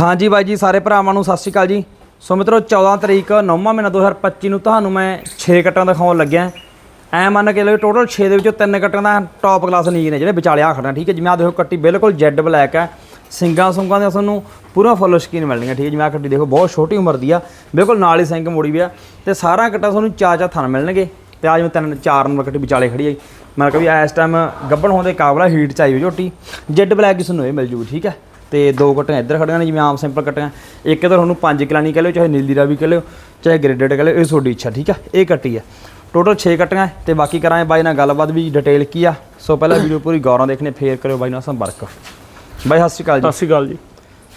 ਹਾਂਜੀ ਬਾਈ ਜੀ, ਸਾਰੇ ਭਰਾਵਾਂ ਨੂੰ ਸਤਿ ਸ਼੍ਰੀ ਅਕਾਲ ਜੀ। ਸੋ ਮਿੱਤਰੋ 14 ਤਰੀਕ 9ਵਾਂ ਮਹੀਨਾ 2025 ਨੂੰ ਤੁਹਾਨੂੰ ਮੈਂ 6 ਕੱਟਾਂ ਦਿਖਾਉਣ ਲੱਗਿਆ। ਐ ਮੰਨ ਕੇ ਲਓ ਟੋਟਲ 6 ਦੇ ਵਿੱਚੋਂ ਤਿੰਨ ਕੱਟਾਂ ਦਾ ਟੌਪ ਕਲਾਸ ਨੀਜ ਨੇ ਜਿਹੜੇ ਵਿਚਾਲੇ ਆ ਖੜਨਾ ਠੀਕ ਹੈ ਜਿਵੇਂ ਆ ਦੇਖੋ ਕੱਟੀ ਬਿਲਕੁਲ ਜੈਡ ਬਲੈਕ ਹੈ। ਸਿੰਗਾਂ ਸੁੰਗਾਂ ਦੇ ਤੁਹਾਨੂੰ ਪੂਰਾ ਫੁੱਲ ਸਕੀਨ ਮਿਲਣਗੀਆਂ ਠੀਕ ਹੈ ਜਿਵੇਂ ਆ ਕੱਟੀ ਦੇਖੋ, ਬਹੁਤ ਛੋਟੀ ਉਮਰ ਦੀ ਆ। ਬਿਲਕੁਲ ਨਾਲ ਹੀ ਸਿੰਘ ਮੋੜੀ ਵੀ ਆ। ਤੇ ਸਾਰਾ ਕੱਟਾ ਤੁਹਾਨੂੰ ਚਾਰ ਚਾਰ ਥਣ ਮਿਲਣਗੇ। ਤੇ ਆ ਮੈਂ ਤਿੰਨ, ਚਾਰ ਨੰਬਰ ਕੱਟੀ ਵਿਚਾਲੇ ਖੜੀ ਹੈ ਮੈਂ ਕਿਹਾ ਵੀ ਇਸ ਟਾਈਮ ਗੱਬਣ ਹੋਣ ਦੇ ਕਾਬਲਾ ਹੀਟ ਚ ਆਈ ਹੋਈ ਝੋਟੀ। ਜੈਡ ਬਲੈਕ ਕਿਸ ਨੂੰ ਇਹ ਮਿਲ ਜੂ ਠੀਕ ਹੈ? ਤੇ ਦੋ ਕੱਟੀਆਂ ਇੱਧਰ ਖੜੀਆਂ ਨੇ ਜਿਵੇਂ ਆਮ ਸਿੰਪਲ ਕੱਟੀਆਂ ਇੱਕ ਤਾਂ ਤੁਹਾਨੂੰ ਪੰਜ ਕਿਲਾਨੀ ਕਹ ਲਿਓ ਚਾਹੇ ਨੀਲੀ ਰਾਵੀ ਕਹ ਲਿਓ ਚਾਹੇ ਗ੍ਰੇਡਡ ਕਹ ਲਿਓ ਇਹ ਤੁਹਾਡੀ ਇੱਛਾ ਠੀਕ ਆ? ਇਹ ਕੱਟੀ ਆ। ਟੋਟਲ 6 ਕੱਟੀਆਂ ਹੈ ਤੇ ਬਾਕੀ ਕਰਾਂਗੇ ਬਾਈ ਨਾਲ ਗੱਲਬਾਤ ਵੀ ਡਿਟੇਲ ਕੀ ਆ। ਸੋ ਪਹਿਲਾਂ ਵੀਡੀਓ ਪੂਰੀ ਗੌਰਾਂ ਦੇਖਣੇ ਫੇਰ ਕਰਿਓ ਬਾਈ ਨਾਲ ਸੰਪਰਕ। ਬਾਈ ਸਤਿ ਸ਼੍ਰੀ ਅਕਾਲ ਸਤਿ ਸ਼੍ਰੀ ਅਕਾਲ ਜੀ।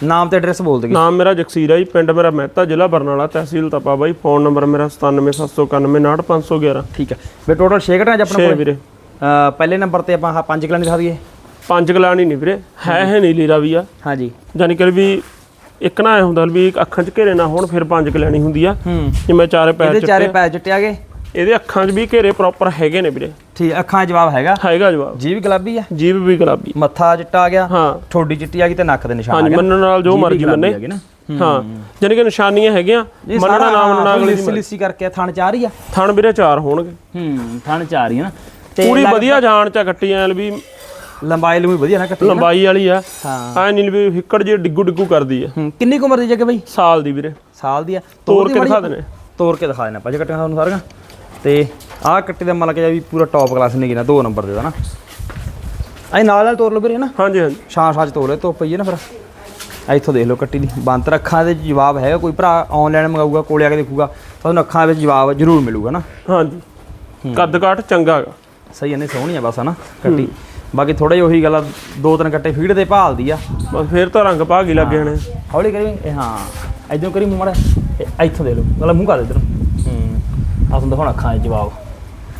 ਜੀ ਨਾਮ ਤੇ ਐਡਰੈਸ ਬੋਲ ਦਿਓ ਨਾਮ ਮੇਰਾ ਜਗਸੀਰ ਹੈ ਜੀ ਪਿੰਡ ਮੇਰਾ ਮਹਿਤਾ ਜ਼ਿਲ੍ਹਾ ਬਰਨਾਲਾ ਤਹਿਸੀਲ ਤਪਾ ਬਾਈ। ਫੋਨ ਨੰਬਰ ਮੇਰਾ 9779969511 ਠੀਕ ਹੈ ਵੀ ਟੋਟਲ 6 ਕੱਟੀਆਂ ਅੱਜ ਆਪਣੇ 6 ਕੋਲ? ਵੀਰੇ। ਪਹਿਲੇ ਨੰਬਰ ਤੇ ਆਪਾਂ ਆਹ ਪੰਜ ਕਿਲਾਨੀ ਦਿਖਾ ਦਈਏ। ਪੰਜ ਗਲਾਣੀ ਨਹੀਂ ਵੀਰੇ ਹੈ ਹੈ ਨੀਲੀ ਰਾਵੀ ਆ। ਹਾਂਜੀ। ਯਾਨੀ ਕਿ ਵੀ ਇੱਕ ਨਾ ਇਹ ਹੁੰਦਾ ਵੀ ਅੱਖਾਂ 'ਚ ਘੇਰੇ ਨਾ ਹੋਣ ਫਿਰ ਪੰਜ ਗਲਾਣੀ ਹੁੰਦੀ ਆ। ਜਿਵੇਂ ਚਾਰੇ ਪੈਰ ਇਹਦੇ ਚ ਚਾਰੇ ਪੈਰ ਚਿੱਟੇ ਆ ਗਏ ਇਹਦੇ ਅੱਖਾਂ 'ਚ ਵੀ ਘੇਰੇ ਪ੍ਰੋਪਰ ਹੈਗੇ ਨੇ ਵੀਰੇ। ਠੀਕ ਅੱਖਾਂ ਜਵਾਬ ਹੈਗਾ? ਹੈਗਾ ਜਵਾਬ। ਜੀਭ ਗੁਲਾਬੀ ਆ? ਜੀਭ ਵੀ ਗੁਲਾਬੀ। ਮੱਥਾ ਚਿੱਟਾ ਆ ਗਿਆ? ਹਾਂ। ਠੋਡੀ ਚਿੱਟੀ ਆ ਗਈ ਤੇ ਨੱਕ ਦੇ ਨਿਸ਼ਾਨ ਆ ਹਾਂਜੀ ਮੰਨਣ ਨਾਲ ਜੋ ਮਰਜ਼ੀ ਮੰਨੇ। ਹਾਂ। ਯਾਨੀ ਕਿ ਨਿਸ਼ਾਨੀਆਂ ਹੈਗੀਆਂ ਮੰਨਣਾ ਨਾ ਮੰਨਣਾ ਅਗਲੇ ਲਿਸੀ ਕਰਕੇ ਥਣ ਚਾਰ ਹੀ ਆ। ਥਣ ਵੀਰੇ ਚਾਰ ਹੋਣਗੇ। ਹੂੰ ਥਣ ਚਾਰ ਹੀ ਆ ਨਾ। ਪੂਰੀ ਵਧੀਆ ਜਾਣ ਚ ਕੱਟੀ ਐ ਵੀ ਲੰਬਾਈ ਲੰਬੀ ਵਧੀਆ ਨਾ ਕੱਟੀ ਲੰਬਾਈ ਵਾਲੀ ਆ। ਹਾਂ। ਐ ਨਹੀਂ ਵੀ ਹਿੱਕੜ ਜੇ ਡਿੱਗੂ ਡਿੱਗੂ ਕਰਦੀ ਆ। ਹੂੰ ਕਿੰਨੀ ਕੁ ਉਮਰ ਦੀ ਜੱਗੇ ਬਈ? ਸਾਲ ਦੀ ਵੀਰੇ। ਸਾਲ ਦੀ ਆ। ਤੋੜ ਦੀ ਕੇ ਦਿਖਾ ਦੇਣੇ ਤੋੜ ਕੇ ਦਿਖਾ ਦੇਣਾ ਭਾਜੀ ਕੱਟੀਆਂ ਤੁਹਾਨੂੰ ਸਾਰੀਆਂ। ਤੇ ਆਹ ਕੱਟੀ ਦਾ ਮਤਲਬ ਕਿ ਵੀ ਪੂਰਾ ਟੌਪ ਕਲਾਸ ਨੇ ਗਿਣਾ ਦੋ ਨੰਬਰ ਦੇ ਦਾ ਨਾ। ਐ ਨਾਲ ਨਾਲ ਤੋੜ ਲਓ ਵੀਰੇ ਨਾ। ਹਾਂਜੀ ਹਾਂਜੀ। ਛਾਂ ਛਾਂ ਚ ਤੋੜ ਲੈ ਧੁੱਪ ਪਈ ਹੈ ਨਾ ਫਿਰ। ਇੱਥੋਂ ਦੇਖ ਲਓ ਕੱਟੀ ਦੀ। ਬੰਤ ਅੱਖਾਂ ਦੇ ਜਵਾਬ ਹੈਗਾ ਕੋਈ ਭਰਾ ਆਨਲਾਈਨ ਮੰਗਾਊਗਾ ਕੋਲੇ ਆ ਕੇ ਦੇਖੂਗਾ। ਤਾਂ ਉਹਨੂੰ ਅੱਖਾਂ ਵਿੱਚ ਜਵਾਬ ਜ਼ਰੂਰ ਮਿਲੂਗਾ ਨਾ। ਹਾਂਜੀ। ਕੱਦ ਕਾਠ ਚੰਗਾ ਹੈਗਾ। ਸਹੀ ਨਹੀਂ ਸੋਹਣੀ ਆ ਬਸ ਹਨਾ ਕੱਟੀ। ਬਾਕੀ ਥੋੜਾ ਜਿਹਾ ਉਹੀ ਗੱਲ ਆ ਦੋ ਤਿੰਨ ਕੱਟੇ ਫੀਡ ਤੇ ਭਾਲਦੀ ਆ। ਬਸ ਫੇਰ ਤਾਂ ਰੰਗ ਭਾਗ ਹੀ ਲੱਗੇ ਨੇ। ਹੌਲੀ ਕਰੀ ਇਹ ਹਾਂ ਇਦੋਂ ਕਰੀ ਮੂੰਹ ਮਾੜਾ ਇਹ ਇੱਥੋਂ ਦੇ ਲਓ ਮਤਲਬ ਮੂੰਹ ਕਰ ਦੇ ਇਧਰ। ਹੂੰ। ਤੁਹਾਨੂੰ ਦਿਖਾਉਣਾ ਅੱਖਾਂ 'ਚ ਜਵਾਬ।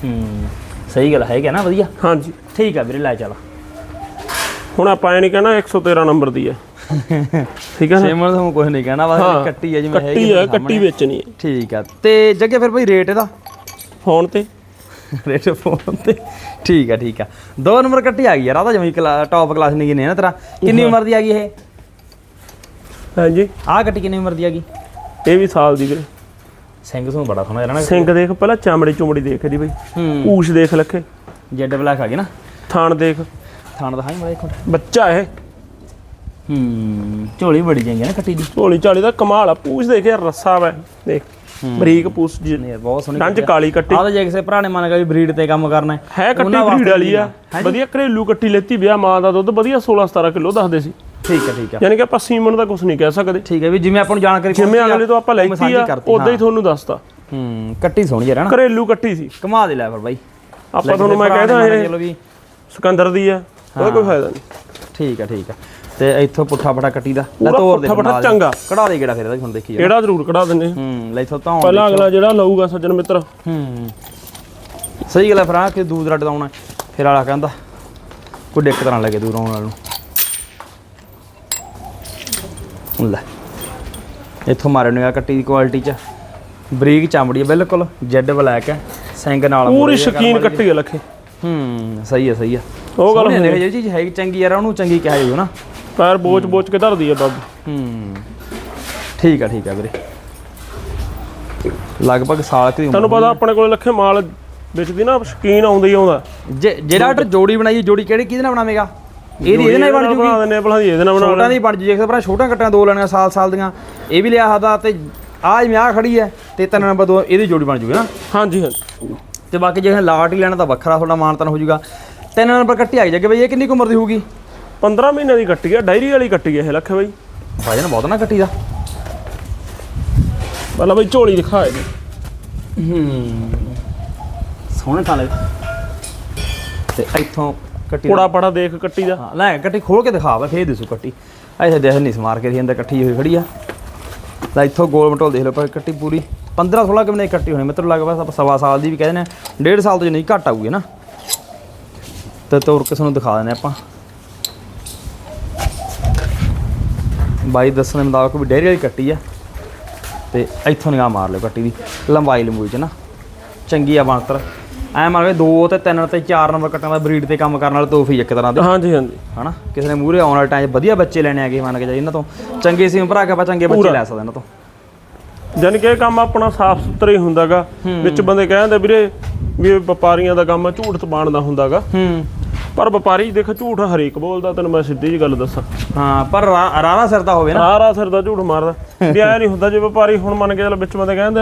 ਹੂੰ। ਸਹੀ ਗੱਲ ਹੈਗਾ ਨਾ ਵਧੀਆ? ਹਾਂਜੀ। ਠੀਕ ਆ ਵੀਰੇ ਲੈ ਚੱਲ। ਹੁਣ ਆਪਾਂ ਐ ਨਹੀਂ ਕਹਿਣਾ 113 ਨੰਬਰ ਦੀ ਹੈ ਠੀਕ ਹੈ ਨਾ? ਸੇਮਨ ਤੁਹਾਨੂੰ ਕੁਝ ਨਹੀਂ ਕਹਿਣਾ ਬਸ ਕੱਟੀ ਆ ਜਿਵੇਂ ਹੈਗੀ ਕੱਟੀ ਹੈ ਕੱਟੀ ਵੇਚਣੀ ਹੈ ਠੀਕ ਆ ਤੇ ਜੱਗੇ ਫਿਰ ਭਾਈ ਰੇਟ ਇਹਦਾ। ਫੋਨ ਤੇ। ਰੇਟ ਫੋਨ ਤੇ। ਠੀਕ ਆ ਠੀਕ ਆ। ਦੋ ਨੰਬਰ ਕੱਟੀ ਆ ਗਈ ਯਾਰ ਆ ਤਾਂ ਜਮੀ ਟੌਪ ਕਲਾਸ ਨਹੀਂ ਗਿਨੇ ਨਾ ਤੇਰਾ। ਕਿੰਨੀ ਉਮਰ ਦੀ ਆ ਗਈ ਇਹ? ਹਾਂਜੀ। ਆਹ ਕੱਟੀ ਕਿੰਨੀ ਉਮਰ ਦੀ ਆ ਗਈ? ਇਹ ਵੀ ਸਾਲ ਦੀ ਵੀਰੇ। ਸਿੰਘ ਸੁਣ ਬੜਾ ਸੋਹਣਾ ਨਾ ਸਿੰਘ ਦੇਖ ਪਹਿਲਾਂ ਚਮੜੀ ਚੁਮੜੀ ਦੇਖ ਇਹਦੀ ਬਈ। ਪੂਛ ਦੇਖ ਲੱਖੇ। ਜੈਡ ਬਲੈਕ ਆ ਗਈ ਨਾ। ਥਾਣ ਦੇਖ। ਥਾਣ ਦਾ ਹਾਂ ਬੜਾ ਇੱਕ। ਮਿੰਟ ਬੱਚਾ ਇਹ। ਹੂੰ ਝੋਲੀ ਬੜੀ ਜਾਂਗੀ ਨਾ ਕੱਟੀ ਦੀ। ਝੋਲੀ ਝਾਲੀ ਦਾ ਕਮਾਲ ਆ। ਪੂਛ ਦੇਖ ਯਾਰ ਰੱਸਾ ਵੈ। ਦੇਖ। ਬਰੀਕ ਪੂਛ ਜੀ ਬਹੁਤ ਸੋਹਣੀ ਡੰਜ ਕਾਲੀ ਕੱਟੀ। ਆਹ ਤਾਂ ਜੇ ਕਿਸੇ ਭਰਾ ਨੇ ਮੰਨ ਗਿਆ ਵੀ ਬਰੀਡ ਤੇ ਕੰਮ ਕਰਨਾ ਹੈ ਹੈ ਕੱਟੀ ਬਰੀਡ ਵਾਲੀ ਆ। ਵਧੀਆ ਘਰੇਲੂ ਕੱਟੀ ਲੈਤੀ ਵਿਆਹ ਮਾਂ ਦਾ ਦੁੱਧ ਵਧੀਆ 16 17 ਕਿਲੋ ਦੱਸਦੇ ਸੀ। ਠੀਕ ਹੈ ਠੀਕ ਹੈ। ਯਾਨੀ ਕਿ ਆਪਾਂ ਸੀਮਨ ਦਾ ਕੁਝ ਨਹੀਂ ਕਹਿ ਸਕਦੇ। ਠੀਕ ਹੈ ਵੀ ਜਿਵੇਂ ਆਪਾਂ ਨੂੰ ਜਾਣਕਾਰੀ ਜਿਵੇਂ ਅਗਲੇ ਤੋਂ ਆਪਾਂ ਲੈਤੀ ਆ ਉਦਾਂ ਹੀ। ਹਾਂ। ਤੁਹਾਨੂੰ ਦੱਸਤਾ। ਹੂੰ ਕੱਟੀ ਸੋਹਣੀ ਯਾਰ ਹਨਾ ਘਰੇਲੂ ਕੱਟੀ ਸੀ। ਕਮਾ ਦੇ ਲੈ ਫਿਰ ਬਾਈ। ਆਪਾਂ ਤੁਹਾਨੂੰ ਮੈਂ ਨੇ ਕਹਿੰਦਾ ਇਹ ਸਿਕੰਦਰ ਦੀ ਆ ਉਹਦਾ ਕੋਈ ਫਾਇਦਾ ਨਹੀਂ। ਠੀਕ ਹੈ ਠੀਕ ਹੈ। ਤੇ ਇੱਥੋਂ ਪੁੱਠਾ ਫਟਾ ਕੱਟੀ ਦਾ ਲੈ ਤੋਰ ਦੇ ਪੁੱਠਾ। ਫਟਾ ਚੰਗਾ। ਕਢਾ ਦੇ ਕਿਹੜਾ ਫਿਰ ਇਹਦਾ ਹੁਣ ਦੇਖੀ ਕਿਹੜਾ ਜ਼ਰੂਰ ਕਢਾ ਦਿੰਨੇ ਹੂੰ ਲੈ ਇੱਥੋਂ ਤਾਂ ਪਹਿਲਾਂ ਅਗਲਾ ਜਿਹੜਾ ਲਊਗਾ ਸੱਜਣ ਮਿੱਤਰ। ਹੂੰ। ਸਹੀ ਗੱਲ ਹੈ ਫਿਰ ਕਿ ਦੂਰ ਰੱਡ ਆਉਣਾ। ਫਿਰ ਵਾਲਾ ਕਹਿੰਦਾ ਕੋਈ ਦਿੱਕਤ ਨਾ ਲੱਗੇ ਦੂਰ ਆਉਣ ਵਾਲ। ਨੂੰ ਲੈ। ਇੱਥੋਂ ਮਾਰੇ ਨੂੰ ਆ ਕੱਟੀ ਦੀ ਕੁਆਲਿਟੀ ਚ। ਬਰੀਕ ਚਮੜੀ ਹੈ ਬਿਲਕੁਲ। ਜੈਡ ਬਲੈਕ ਹੈ ਸਿੰਗ ਨਾਲ ਪੂਰੀ ਸ਼ਕੀਨ ਕੱਟੀ ਆ ਲੱਖੇ। ਹੂੰ ਸਹੀ ਹੈ ਸਹੀ ਹੈ ਉਹ ਗੱਲ ਸੋਹਣੀ ਹੈ, ਜਿਹੜੀ ਚੀਜ਼ ਹੈਗੀ ਚੰਗੀ ਯਾਰ ਉਹਨੂੰ ਚੰਗੀ ਕਿਹਾ ਜਾਊ ਨਾ। ਪੈਰ ਬੋਚ ਬੋਚ ਕੇ ਧਰਦੀ ਆ ਬਾਬੂ। ਹੂੰ। ਠੀਕ ਆ ਠੀਕ ਆ ਵੀਰੇ। ਲਗਭਗ ਸਾਲ ਕੁ ਦੀ ਉਮਰ ਤੁਹਾਨੂੰ ਪਤਾ ਆਪਣੇ ਕੋਲ ਲੱਖੇ ਮਾਲ ਵੇਚਦੀ ਨਾ ਸ਼ਕੀਨ ਆਉਂਦਾ ਹੀ ਆਉਂਦਾ ਜੇ ਜਿਹੜਾ ਆਰਡਰ ਜੋੜੀ ਬਣਾਈ ਜੋੜੀ ਕਿਹੜੀ ਕਿਹਦੇ ਨਾਲ ਬਣਾਵੇਗਾ? ਇਹਦੀ ਇਹਦੇ ਨਾਲ ਹੀ ਬਣ ਜੂਗੀ। ਬਣਾ ਭਲਾ ਦੀ ਇਹਦੇ ਨਾਲ ਬਣਾ ਛੋਟਾਂ ਦੀ ਬਣ ਜੂ। ਜੇ ਭਰਾ ਛੋਟਾਂ ਕੱਟਾਂ ਦੋ ਲੈਣੀਆਂ ਸਾਲ ਸਾਲ ਦੀਆਂ ਇਹ ਵੀ ਲਿਆ ਹਦਾ ਤੇ ਆਹ ਜਿਵੇਂ ਆਹ ਖੜੀ ਹੈ ਤੇ ਤਿੰਨ ਨੰਬਰ ਦੋ ਇਹਦੀ ਜੋੜੀ ਬਣ ਜੂਗੀ ਨਾ। ਹਾਂਜੀ ਹਾਂਜੀ। ਤੇ ਬਾਕੀ ਜੇ ਲਾਟ ਹੀ ਲੈਣਾ ਤਾਂ ਵੱਖਰਾ ਤੁਹਾਡਾ ਮਾਨਤਨ ਹੋ ਜੂਗਾ। ਤਿੰਨ ਨੰਬਰ ਕੱਟੀ ਆ ਜਾਗੇ ਬਈ ਇਹ ਕਿੰਨੀ ਕੁ ਉਮਰ ਦੀ ਹੋਊਗੀ? 15 ਮਹੀਨੇ ਦੀ ਕੱਟੀ ਆ ਡਾਇਰੀ ਵਾਲੀ ਕੱਟੀ ਆ ਇਹ ਲੱਖੇ ਬਾਈ। ਵਜਨ ਬਹੁਤ ਨਾ ਕੱਟੀ ਦਾ। ਪਹਿਲਾਂ ਬਾਈ ਝੋਲੀ ਦਿਖਾ ਇਹਦੀ। ਹੂੰ। ਸੋਹਣੇ ਥਾਲੇ। ਤੇ ਇੱਥੋਂ ਕੱਟੀ ਕੋੜਾ ਪੜਾ ਦੇਖ ਕੱਟੀ ਦਾ। ਹਾਂ ਲੈ ਕੱਟੀ ਖੋਲ ਕੇ ਦਿਖਾ ਵਾ ਫੇਰ ਦਿਸੂ ਕੱਟੀ। ਐਸੇ ਦੇਖ ਨਹੀਂ ਸਮਾਰ ਕੇ ਰਹੀ ਅੰਦਰ ਇਕੱਠੀ ਹੋਈ ਖੜੀ ਆ। ਲੈ ਇੱਥੋਂ ਗੋਲ ਮਟੋਲ ਦੇਖ ਲਓ ਪਰ ਕੱਟੀ ਪੂਰੀ। 15 16 ਕਿਵੇਂ ਇਕੱਠੀ ਹੋਣੀ ਮਤਲਬ ਲੱਗਦਾ ਆਪਾਂ ਸਵਾ ਸਾਲ ਦੀ ਵੀ ਕਹਿੰਦੇ ਨੇ ਡੇਢ ਸਾਲ ਤੋਂ ਨਹੀਂ ਘੱਟ ਆਊਗੀ ਨਾ। ਤੇ ਤੋਰ ਕੇ ਤੁਹਾਨੂੰ ਦਿਖਾ ਦਿੰਦੇ ਆਪਾਂ। ਬਾਈ ਦੱਸਣ ਦੇ ਮੁਤਾਬਕ ਵੀ ਡੇਰੀ ਵਾਲੀ ਕੱਟੀ ਆ। ਤੇ ਇੱਥੋਂ ਨਿਗਾਹ ਮਾਰ ਲਿਓ ਕੱਟੀ ਦੀ ਲੰਬਾਈ ਲੰਬੂਈ ਚ ਨਾ। ਚੰਗੀ ਆ ਬਣਤਰ। ਐ ਮੰਨ ਕੇ 2 ਤੇ 3 ਤੇ 4 ਨੰਬਰ ਕੱਟਾਂ ਦਾ ਬਰੀਡ ਤੇ ਕੰਮ ਕਰਨ ਵਾਲੇ ਤੋਹਫੀ ਇੱਕ ਤਰ੍ਹਾਂ ਦੇ। ਹਾਂਜੀ ਹਾਂਜੀ। ਹਨਾ? ਕਿਸੇ ਨੇ ਮੂਹਰੇ ਆਉਣ ਵਾਲੇ ਟਾਈਮ 'ਚ ਵਧੀਆ ਬੱਚੇ ਲੈਣੇ ਆਗੇ ਮੰਨ ਕੇ ਜਾਈ ਇਹਨਾਂ ਤੋਂ। ਚੰਗੇ ਸੀ ਭਰਾ ਕੇ ਆਪਾਂ ਚੰਗੇ ਬੱਚੇ ਲੈ ਸਕਦੇ ਇਹਨਾਂ ਤੋਂ। ਜਾਣੀ ਕਿ ਇਹ ਕੰਮ ਆਪਣਾ ਸਾਫ਼ ਸੁਥਰਾ ਹੀ ਹੁੰਦਾਗਾ। ਵਿੱਚ ਬੰਦੇ ਕਹਿੰਦੇ ਵੀਰੇ ਵੀ ਇਹ ਵਪਾਰੀਆਂ ਦਾ ਕੰਮ ਆ, ਝੂਠ ਤਬਾਣ ਦਾ ਹੁੰਦਾਗਾ। ਹੂੰ। ਪਰ ਵਪਾਰੀ ਦੇਖ ਝੂਠ ਹਰੇਕ ਬੋਲਦਾ ਤੈਨੂੰ ਮੈਂ ਸਿੱਧੀ ਜੀ ਗੱਲ ਦੱਸਾਂ। ਹਾਂ ਪਰ ਰਾ- ਰਾਰਾ ਸਿਰ ਦਾ ਹੋਵੇ ਨਾ। ਰਾਰਾ ਸਿਰ ਦਾ ਝੂਠ ਮਾਰਦਾ। ਵੀ ਐ ਨਹੀਂ ਹੁੰਦਾ ਜੇ ਵਪਾਰੀ ਹੁਣ ਮੰਨ ਕੇ ਚੱਲ ਵਿੱਚ ਬੰਦੇ ਕਹਿੰਦੇ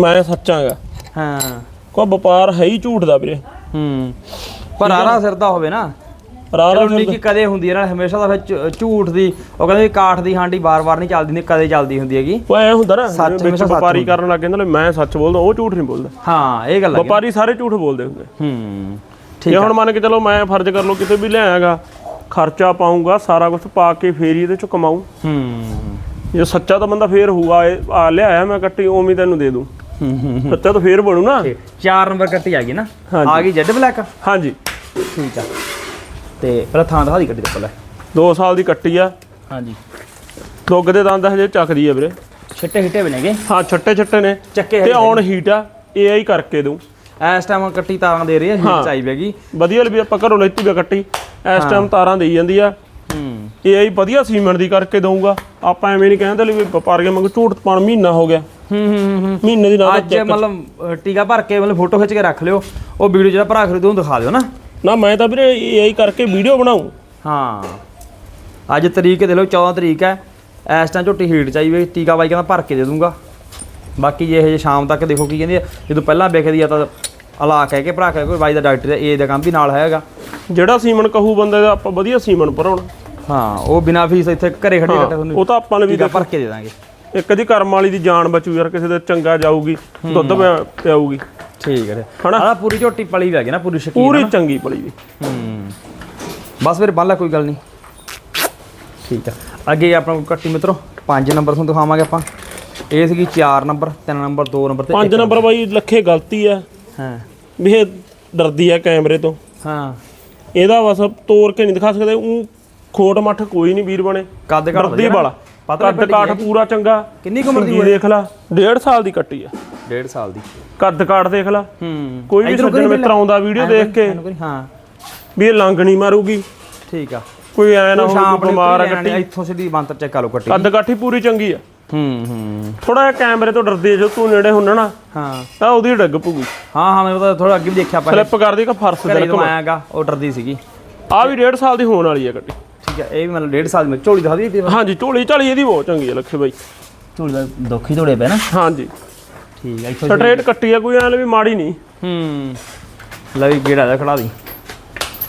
ਮੈਂ ਸੱਚਾਗਾ। ਹਾਂ। ਕੋ ਵਪਾਰ ਹੈ ਹੀ ਝੂਠ ਦਾ ਵੀਰੇ। ਹੂੰ। ਪਰ ਰਾਰਾ ਸਿਰ ਦਾ ਹੋਵੇ ਨਾ। ਰਾਰਾ ਚਲੋ ਨਹੀਂ ਕਿ ਕਦੇ ਹੁੰਦੀ ਹੈ ਨਾ ਹਮੇਸ਼ਾ ਤਾਂ ਫਿਰ ਝ- ਝੂਠ ਦੀ ਉਹ ਕਹਿੰਦੇ ਵੀ ਕਾਠ ਦੀ ਹਾਂਡੀ ਬਾਰ-ਬਾਰ ਨਹੀਂ ਚੱਲਦੀ ਨਹੀਂ ਕਦੇ ਚੱਲਦੀ ਹੁੰਦੀ ਹੈਗੀ। ਉਹ ਐ ਹੁੰਦਾ ਨਾ ਸੱਚ ਵਿੱਚ ਹਮੇਸ਼ਾ ਸੱਚ ਵਪਾਰੀ ਕਰਨ ਲੱਗ ਜਾਂਦਾ ਮੈਂ ਸੱਚ ਬੋਲਦਾ ਉਹ ਝੂਠ ਨਹੀਂ ਬੋਲਦਾ। ਹਾਂ ਇਹ ਗੱਲ ਹੈ ਵਪਾਰੀ ਸਾਰੇ ਝੂਠ ਬੋਲਦੇ ਹੁੰਦੇ। ਹੂੰ। ਜੇ ਹੁਣ ਮੰਨ ਕੇ ਚਲੋ ਮੈਂ ਫਰਜ਼ ਕਰ ਲਓ ਕਿਤੇ ਵੀ ਲਿਆਇਆਗਾ ਖਰਚਾ ਪਾਉਂਗਾ ਸਾਰਾ ਕੁਝ ਪਾ ਕੇ ਫੇਰ ਹੀ ਇਹਦੇ ਚ ਕਮਾਊ। ਹੂੰ। ਜੇ ਸੱਚਾ ਤਾਂ ਬੰਦਾ ਫੇਰ ਹੋਊਗਾ ਇਹ ਆ ਲਿਆਇਆ ਮੈਂ ਕੱਟੀ ਉਵੇਂ ਤੈਨੂੰ ਦੇ ਦੂੰ। ਸੱਚਾ ਤਾਂ ਫੇਰ ਬਣੂ ਨਾ। ਠੀਕ। ਚਾਰ ਨੰਬਰ ਕੱਟੀ ਆ ਗਈ ਨਾ। ਆ ਗਈ ਜੈਡ ਬਲੈਕ ਹਾਂਜੀ। ਠੀਕ ਆ। ਤੇ ਪਹਿਲਾਂ ਥਾਂ ਦਿਖਾ ਦੀ ਕੱਟੀ ਦੇ ਪਹਿਲਾਂ 2 ਸਾਲ ਦੀ ਕੱਟੀ ਆ। ਹਾਂਜੀ। ਦੁੱਗ ਦੇ ਦੰਦ ਹਜੇ ਚੱਕਦੀ ਆ ਵੀਰੇ। ਛਿੱਟੇ ਹਿੱਟੇ ਬਣੇਗੇ ਹਾਂ ਛੱਟੇ ਛੱਟੇ ਨੇ। ਚੱਕੇ ਤੇ ਔਨ ਹੀਟ ਆ। ਏਆਈ ਕਰਕੇ ਦੂੰ ਇਸ ਟਾਈਮ ਕੱਟੀ ਤਾਰਾਂ ਦੇ ਰਹੀ ਹੈ। ਹੀਟ ਚਾਈ ਹੈਗੀ ਵਧੀਆ ਵੀ ਆਪਾਂ ਘਰੋਂ ਲੈਤੀ ਵੀ ਕੱਟੀ। ਇਸ ਟਾਈਮ ਤਾਰਾਂ ਦੇਈ ਜਾਂਦੀ ਆ। ਹੂੰ। ਏਆਈ ਵਧੀਆ ਸੀਮੈਂਟ ਦੀ ਕਰਕੇ ਦਊਗਾ। ਆਪਾਂ ਐਵੇਂ ਨਹੀਂ ਕਹਿੰਦੇ ਲਈ ਵਪਾਰੀਆਂ ਵਾਂਗੂ ਝੂਠ ਪਾਣ ਮਹੀਨਾ ਹੋ ਗਿਆ। ਹੂੰ ਹੂੰ ਮਹੀਨੇ ਦੀ ਨਾ ਅੱਜ ਮਤਲਬ ਟੀਕਾ ਭਰ ਕੇ ਮਤਲਬ ਫੋਟੋ ਖਿੱਚ ਕੇ ਰੱਖ ਲਿਓ। ਉਹ ਵੀਡੀਓ ਜਿਹੜਾ ਭਰਾ ਖਰੀਦੋ ਉਹਨੂੰ ਦਿਖਾ ਦਿਓ ਨਾ। ਨਾ ਮੈਂ ਤਾਂ ਵੀਰੇ ਏਆਈ ਕਰਕੇ ਵੀਡੀਓ ਬਣਾਉ ਹਾਂ। ਅੱਜ ਤਰੀਕ ਦੇ ਲਓ 14 ਤਰੀਕ ਹੈ। ਇਸ ਟਾਈਮ ਝੋਟੀ ਹੀਟ ਚਾਹੀਦੀ ਟੀਕਾ ਬਾਈ ਕਹਿੰਦਾ ਭਰ ਕੇ ਦੇ ਦੂੰਗਾ ਬਾਕੀ ਜੇ ਇਹ ਸ਼ਾਮ ਤੱਕ ਦੇਖੋ ਕੀ ਕਹਿੰਦੇ ਆ ਜਦੋਂ ਪਹਿਲਾਂ ਵਿਕਦੀ ਆ ਤਾਂ ਅਲਾ ਕਹਿ ਕੇ ਭਰਾ ਕਹਿ ਕੋਈ ਬਾਈ ਦਾ ਡਾਕਟਰ ਦਾ ਏ ਦਾ ਕੰਮ ਵੀ ਨਾਲ ਹੈਗਾ। ਜਿਹੜਾ ਸੀਮਨ ਕਹੂ ਬੰਦੇ ਦਾ ਆਪਾਂ ਵਧੀਆ ਸੀਮਨ ਭਰਾਉਣਾ ਹਾਂ ਉਹ ਬਿਨਾ ਫੀਸ ਇੱਥੇ ਘਰੇ ਖੜੀ ਕੱਟੇ ਤੁਹਾਨੂੰ ਉਹ ਤਾਂ ਆਪਾਂ ਨੇ ਵੀ ਟੀਕਾ ਭਰ ਕੇ ਦੇ ਦਾਂਗੇ। ਇੱਕ ਦੀ ਕਰਮ ਵਾਲੀ ਦੀ ਜਾਨ ਬਚੂ ਯਾਰ ਕਿਸੇ ਦੇ ਚੰਗਾ ਜਾਊਗੀ ਦੁੱਧ ਪਿਆ- ਪਿਆਊਗੀ। ਠੀਕ ਹੈ। ਹਨਾ? ਆਹ ਪੂਰੀ ਝੋਟੀ ਪਲੀ ਹੈਗੀ ਨਾ ਪੂਰੀ ਸ਼ਕੀਨ ਪੂਰੀ ਚੰਗੀ ਪਲੀ ਦੀ ਹੂੰ। ਬਸ ਫਿਰ ਬੰਨ ਲੈ ਕੋਈ ਗੱਲ ਨਹੀਂ। ਠੀਕ ਆ ਅੱਗੇ ਆਪਣਾ ਕੋਈ ਕੱਟੀ ਮਿੱਤਰੋ 5 ਨੰਬਰ ਤੁਹਾਨੂੰ ਦਿਖਾਵਾਂਗੇ ਆਪਾਂ। ਇਹ ਸੀਗੀ 4 ਨੰਬਰ 3 ਨੰਬਰ 2 ਨੰਬਰ ਤੇ ਪੰਜ ਨੰਬਰ ਬਾਈ ਲੱਖੇ ਗਲਤੀ ਆ ਹਾਂ। ਵੀ ਇਹ ਡਰਦੀ ਆ ਕੈਮਰੇ ਤੋਂ। ਹਾਂ। ਇਹਦਾ ਬਸ ਤੋੜ ਕੇ ਨਹੀਂ ਦਿਖਾ ਸਕਦੇ। ਉਹ ਖੋਟ ਮੱਠ ਕੋਈ ਨਹੀਂ ਵੀਰ ਬਣੇ। ਕੱਦ ਘੜ ਡਰਦੀ ਵਾਲਾ। ਪਤਾ ਕੱਦ ਕਾਠ ਪੂਰਾ ਚੰਗਾ। ਕਿੰਨੀ ਉਮਰ ਦੀ ਦੇਖ ਲਾ। 1.5 ਸਾਲ ਦੀ ਕੱਟੀ ਆ। 1.5 ਸਾਲ ਦੀ। ਕੱਦ ਕਾਠ ਦੇਖ ਲਾ। ਹੂੰ। ਕੋਈ ਵੀ ਸੱਜਣ ਮਿੱਤਰ ਆਉਂਦਾ ਵੀਡੀਓ ਦੇਖ ਕੇ। ਹਾਂ। ਵੀ ਇਹ ਲੰਗ ਨਹੀਂ ਮਾਰੂਗੀ। ਠੀਕ ਆ। ਕੋਈ ਐ ਨਾ ਹੋਵੇ ਬਿਮਾਰ ਆ ਕੱਟੀ ਕੱਟੀ। ਇੱਥੋਂ ਸਿੱਧੀ ਬੰਤਰ ਚੈੱਕ ਕਰ ਲਓ ਕੱਟੀ। ਕੱਦ ਕਾਠੀ ਪੂਰੀ ਚੰਗੀ ਆ। ਹੂੰ ਹੂੰ। ਥੋੜਾ ਜਿਹਾ ਕੈਮਰੇ ਤੋਂ ਡਰਦੀ ਜੋ ਤੂੰ ਨੇੜੇ ਹੁੰਨਾ ਨਾ ਹਾਂ। ਤਾਂ ਉਹਦੀ ਡੱਗ ਪੂਗੀ ਹਾਂ ਹਾਂ ਮੈਂ ਪਤਾ ਥੋੜਾ ਅੱਗੇ ਵੀ ਦੇਖਿਆ ਆਪਾਂ ਫਲਿੱਪ ਕਰਦੀ ਕਿ ਫਰਸ ਦੇ ਜਦੋਂ ਆਇਆਗਾ ਉਹ ਡਰਦੀ ਸੀਗੀ। ਆ ਵੀ 1.5 ਸਾਲ ਦੀ ਹੋਣ ਵਾਲੀ ਆ ਕੱਟੀ ਠੀਕ ਆ ਇਹ ਵੀ ਮਤਲਬ 1.5 ਸਾਲ ਦੀ। ਝੋਲੀ ਦਿਖਾ ਦੀ ਹਾਂਜੀ ਝੋਲੀ ਝਾਲੀ ਇਹਦੀ ਬਹੁਤ ਚੰਗੀ ਆ ਲੱਖੇ ਬਾਈ। ਝੋਲੀ ਦਾ ਦੁੱਖ ਹੀ ਝੋਲੇ ਪੈ ਨਾ। ਹਾਂਜੀ। ਠੀਕ ਆ ਇੱਥੋਂ ਸਟ੍ਰੇਟ ਕੱਟੀ ਆ ਕੋਈ ਐ ਵੀ ਮਾੜੀ ਨਹੀਂ। ਹੂੰ। ਲੈ ਵੀ ਗੇੜਾ ਦਾ ਖੜਾ ਦੀ।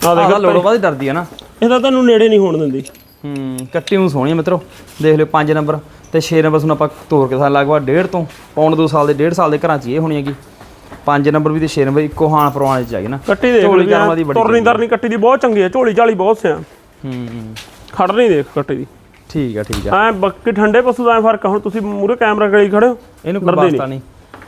ਆ ਦੇਖ ਲੋੜੋਂ ਬਾਅਦ ਹੀ ਡਰਦੀ ਆ ਨਾ। ਇਹਦਾ ਤੈਨੂੰ ਨੇੜੇ ਨਹੀਂ ਹੋਣ ਦਿੰਦੀ। ਹੂੰ ਕੱਟੀ ਨੂੰ ਸੋਹਣੀ ਮਿੱਤਰੋ। ਦੇਖ ਲਿਓ 5 ਨੰਬਰ। ਤੇ 6 ਨੰਬਰ ਤੁਹਾਨੂੰ ਆਪਾਂ ਤੋਰ ਕੇ ਸਾਨੂੰ ਲਗਭਗ ਡੇਢ ਤੋਂ ਪੌਣ 2 ਸਾਲ ਦੇ ਡੇਢ ਸਾਲ ਦੇ ਘਰਾਂ 'ਚ ਹੀ ਇਹ ਹੋਣੀ ਹੈਗੀ। 5 ਨੰਬਰ ਵੀ ਤੇ 6 ਨੰਬਰ ਇੱਕੋ ਹਾਨ ਪਰਵਾਣੇ 'ਚ ਆਈ ਨਾ। ਕੱਟੀ ਦੇਖ ਝੋਲੀ ਕਰਮਾਂ ਦੀ ਬੜੀ ਤੁਰਨੀ ਦਰਨੀ ਕੱਟੀ ਦੀ ਬਹੁਤ ਚੰਗੀ ਆ ਝੋਲੀ ਝਾਲੀ ਬਹੁਤ ਸਿਆ। ਹੂੰ ਖੜ ਨਹੀਂ ਦੇਖ ਕੱਟੀ ਦੀ। ਠੀਕ ਆ ਠੀਕ ਆ। ਐ ਬਾਕੀ ਠੰਡੇ ਪਸ਼ੂ ਦਾ ਫ਼ਰਕ ਹੁਣ ਤੁਸੀਂ ਮੂਰੇ ਕੈਮਰਾ ਗਲੀ ਖੜੇ ਹੋ ਇਹਨੂੰ ਕੋਈ ਵਾਸਤਾ ਨਹੀਂ।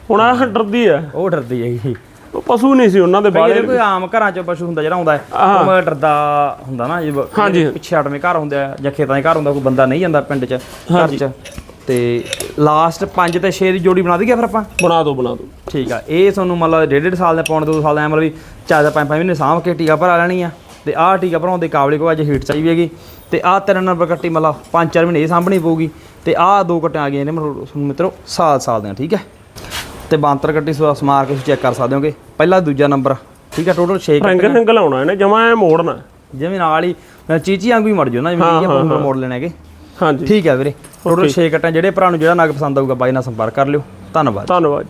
ਹੁਣ ਆ ਡਰਦੀ ਆ। ਉਹ ਡਰਦੀ ਹੈਗੀ। ਪਸ਼ੂ ਨਹੀਂ ਸੀ ਉਹਨਾਂ ਦੇ ਬਾਰੇ ਕੋਈ ਆਮ ਘਰਾਂ 'ਚ ਪਸ਼ੂ ਹੁੰਦਾ ਜਿਹੜਾ ਹਾਂ। ਉਹ ਮੈਂ ਡਰਦਾ ਹੁੰਦਾ ਨਾ। ਜਿਹੜੇ ਪਿੱਛੇ ਹਟਵੇਂ ਘਰ ਹੁੰਦੇ ਆ ਜਾਂ ਖੇਤਾਂ ਦੇ ਘਰ ਹੁੰਦਾ ਕੋਈ ਬੰਦਾ ਨਹੀਂ ਜਾਂਦਾ ਪਿੰਡ 'ਚ ਘਰ 'ਚ। ਤੇ ਲਾਸਟ 5 ਤੇ 6 ਦੀ ਜੋੜੀ ਬਣਾ ਦਈਏ ਫਿਰ ਆਪਾਂ? ਬਣਾ ਦੋ ਬਣਾ ਦੋ। ਠੀਕ ਆ ਇਹ ਤੁਹਾਨੂੰ ਮਤਲਬ ਡੇਢ ਡੇਢ ਸਾਲ ਦਾ ਪੌਣ ਦੋ ਸਾਲ ਦਾ ਮਤਲਬ ਵੀ ਚਾਰ ਪੰਜ ਪੰਜ ਮਹੀਨੇ ਸਾਂਭ ਕੇ ਟੀਕਾ ਭਰਾ ਲੈਣੀ ਆ। ਤੇ ਆਹ ਟੀਕਾ ਭਰਾਉਣ ਦੇ ਕਾਬਲੇ ਕੋ ਅੱਜ ਹੀਟ ਚਾਹੀਦੀ ਹੈਗੀ। ਤੇ ਆਹ ਤਿੰਨ ਨੰਬਰ ਕੱਟੀ ਮਤਲਬ ਪੰਜ ਚਾਰ ਮਹੀਨੇ ਇਹ ਸਾਂਭਣੀ ਪਊਗੀ। ਤੇ ਆਹ ਦੋ ਕੱਟਾਂ ਆ ਗਈਆਂ ਨੇ ਮਤਲਬ ਮਿੱਤਰੋ ਸਾਲ ਸਾਲ ਦੀਆਂ ਠੀਕ ਹੈ? ਤੇ ਬਾਂਤਰ ਕੱਟੀ ਸਵਾ ਸਮਾਰ ਕੇ ਤੁਸੀਂ ਚੈੱਕ ਕਰ ਸਕਦੇ ਹੋਗੇ। ਪਹਿਲਾ ਦੂਜਾ ਨੰਬਰ ਠੀਕ ਹੈ ਟੋਟਲ 6 ਰੰਗ ਰੰਗ ਲਾਉਣਾ ਇਹਨੇ ਜਮਾ ਐ ਮੋੜਨਾ। ਜਿਵੇਂ ਨਾਲ ਹੀ ਚੀਚੀ ਵਾਂਗੂ ਹੀ ਮਰ ਜਾਓ ਨਾ ਜਿਵੇਂ ਚੀਚੀ ਆਪਾਂ ਮੋੜ ਲੈਣੇ ਹੈਗੇ। ਹਾਂਜੀ। ਠੀਕ ਹੈ ਵੀਰੇ ਟੋਟਲ 6 ਕੱਟਾਂ ਜਿਹੜੇ ਭਰਾ ਨੂੰ ਜਿਹੜਾ ਨਗ ਪਸੰਦ ਆਊਗਾ ਬਾਈ ਨਾਲ ਸੰਪਰਕ ਕਰ ਲਿਓ। ਧੰਨਵਾਦ। ਧੰਨਵਾਦ।